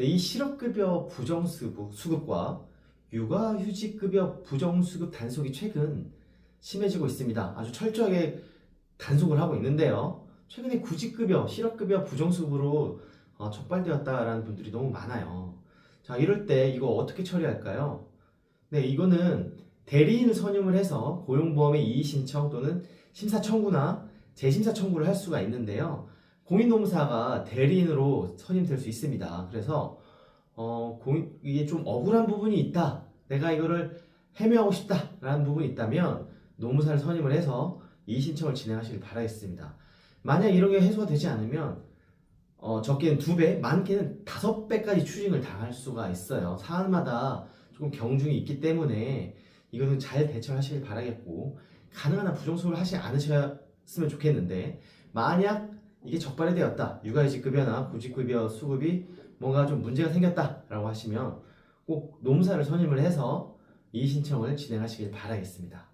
네, 이 실업급여 부정수급 수급과 육아휴직급여 부정수급 단속이 최근 심해지고 있습니다. 아주 철저하게 단속을 하고 있는데요. 최근에 구직급여, 실업급여 부정수급으로 어, 적발되었다라는 분들이 너무 많아요. 자, 이럴 때 이거 어떻게 처리할까요? 네, 이거는 대리인을 선임을 해서 고용보험의 이의 신청 또는 심사 청구나 재심사 청구를 할 수가 있는데요. 공인노무사가 대리인으로 선임될 수 있습니다. 그래서 어, 공인, 이게 좀 억울한 부분이 있다. 내가 이거를 해명하고 싶다라는 부분이 있다면 노무사를 선임을 해서 이의 신청을 진행하시길 바라겠습니다. 만약 이런 게 해소가 되지 않으면 어, 적게는 두 배, 많게는 다섯 배까지 추징을 당할 수가 있어요. 사안마다 조금 경중이 있기 때문에 이거는 잘 대처하시길 바라겠고 가능한 한 부정수를 하지 않으셨으면 좋겠는데 만약 이게 적발이 되었다 육아휴직급여나 구직급여 수급이 뭔가 좀 문제가 생겼다라고 하시면 꼭 노무사를 선임을 해서 이의 신청을 진행하시길 바라겠습니다.